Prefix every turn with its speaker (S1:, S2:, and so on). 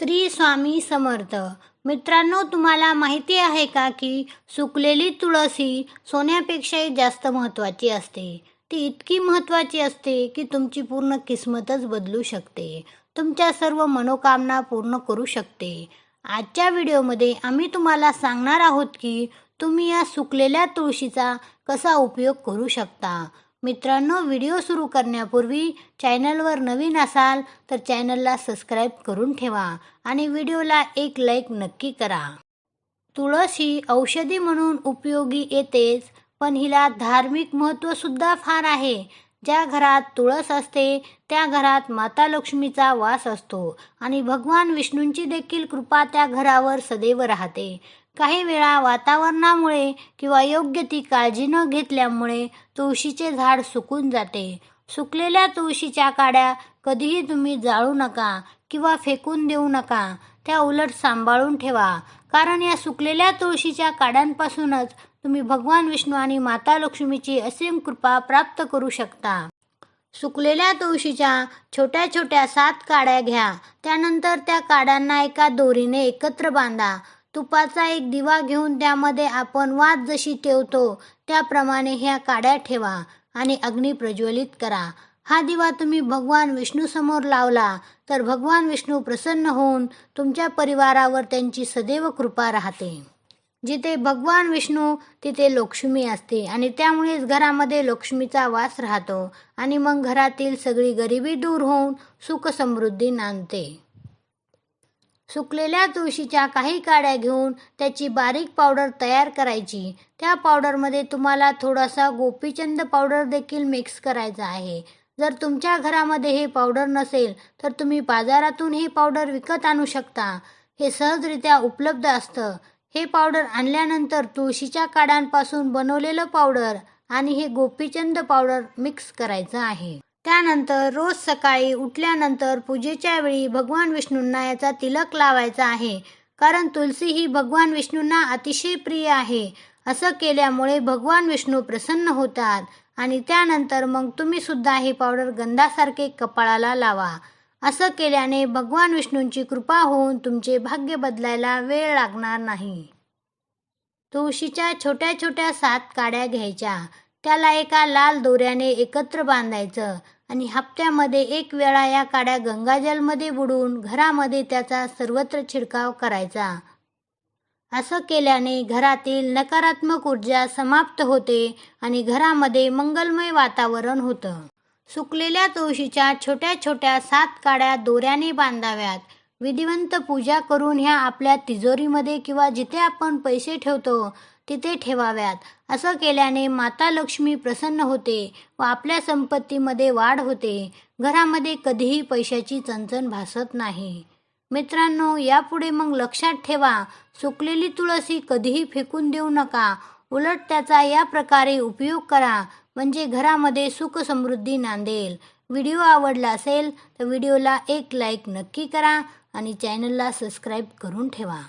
S1: श्री स्वामी समर्थ. मित्रांनो तुम्हाला माहिती आहे का की सुकलेली तुळस सोन्यापेक्षाही जास्त महत्त्वाची असते? ती इतकी महत्त्वाची असते की तुमची पूर्ण किस्मतच बदलू शकते. तुमच्या सर्व मनोकामना पूर्ण करू शकते. आजच्या व्हिडिओमध्ये आम्ही तुम्हाला सांगणार आहोत की तुम्ही या सुकलेल्या तुळशीचा कसा उपयोग करू शकता. मित्रांनो व्हिडिओ सुरू करण्यापूर्वी चॅनलवर नवीन असाल तर चॅनलला सबस्क्राईब करून ठेवा आणि व्हिडिओला एक लाईक नक्की करा. तुळस ही औषधी म्हणून उपयोगी येतेच पण हिला धार्मिक महत्त्वसुद्धा फार आहे. ज्या घरात तुळस असते त्या घरात माता लक्ष्मीचा वास असतो आणि भगवान विष्णूंची देखील कृपा त्या घरावर सदैव राहते. काही वेळा वातावरणामुळे किंवा योग्य ती काळजी न घेतल्यामुळे तुळशीचे झाड सुकून जाते. सुकलेल्या तुळशीच्या काड्या कधीही तुम्ही जाळू नका किंवा फेकून देऊ नका. त्या उलट सांभाळून ठेवा. कारण या सुकलेल्या तुळशीच्या काड्यांपासूनच तुम्ही भगवान विष्णू आणि माता लक्ष्मीची असीम कृपा प्राप्त करू शकता. सुकलेल्या तुळशीच्या छोट्या छोट्या सात काड्या घ्या. त्यानंतर त्या काड्यांना एका दोरीने एकत्र बांधा. तुपाचा एक दिवा घेऊन त्यामध्ये आपण वात जशी ठेवतो त्याप्रमाणे ह्या काड्या ठेवा आणि अग्नी प्रज्वलित करा. हा दिवा तुम्ही भगवान विष्णू समोर लावला तर भगवान विष्णू प्रसन्न होऊन तुमच्या परिवारावर त्यांची सदैव कृपा राहते. जिथे भगवान विष्णू तिथे लक्ष्मी असते आणि त्यामुळेच घरामध्ये लक्ष्मीचा वास राहतो आणि मग घरातील सगळी गरिबी दूर होऊन सुख समृद्धी नांदते. सुकलेल्या तुळशीच्या काही काड्या घेऊन त्याची बारीक पावडर तयार करायची. त्या पावडरमध्ये तुम्हाला थोडासा गोपीचंद पावडर देखील मिक्स करायचा आहे. जर तुमच्या घरामध्ये हे पावडर नसेल तर तुम्ही बाजारातून हे पावडर विकत आणू शकता. हे सहजरित्या उपलब्ध असतं. हे पावडर आणल्यानंतर तुळशीच्या काड्यांपासून बनवलेलं पावडर आणि हे गोपीचंद पावडर मिक्स करायचं आहे. त्यानंतर रोज सकाळी उठल्यानंतर पूजेच्या वेळी भगवान विष्णूंना याचा तिलक लावायचा आहे. कारण तुलसी ही भगवान विष्णूंना अतिशय प्रिय आहे. असं केल्यामुळे भगवान विष्णू प्रसन्न होतात आणि त्यानंतर मग तुम्ही सुद्धा हे पावडर गंधासारखे कपाळाला लावा. असं केल्याने भगवान विष्णूंची कृपा होऊन तुमचे भाग्य बदलायला वेळ लागणार नाही. तुळशीच्या छोट्या छोट्या सात काड्या घ्यायच्या. त्याला एका लाल दोऱ्याने एकत्र बांधायचं आणि हप्त्यामध्ये एक वेळा या काड्या गंगाजलमध्ये बुडून घरामध्ये त्याचा सर्वत्र छिडकाव करायचा. असं केल्याने घरातील नकारात्मक ऊर्जा समाप्त होते आणि घरामध्ये मंगलमय वातावरण होतं. सुकलेल्या तुळशीच्या छोट्या छोट्या सात काड्या दोऱ्याने बांधाव्यात. विधिवंत पूजा करून ह्या आपल्या तिजोरीमध्ये किंवा जिथे आपण पैसे ठेवतो तिथे ठेवाव्यात. असं केल्याने माता लक्ष्मी प्रसन्न होते व आपल्या संपत्तीमध्ये वाढ होते. घरामध्ये कधीही पैशाची चणचण भासत नाही. मित्रांनो यापुढे मग लक्षात ठेवा सुकलेली तुळसी कधीही फेकून देऊ नका. उलट त्याचा या प्रकारे उपयोग करा म्हणजे घरामध्ये सुख समृद्धी नांदेल. व्हिडिओ आवडला असेल तर व्हिडिओला एक लाईक नक्की करा आणि चॅनलला सबस्क्राईब करून ठेवा.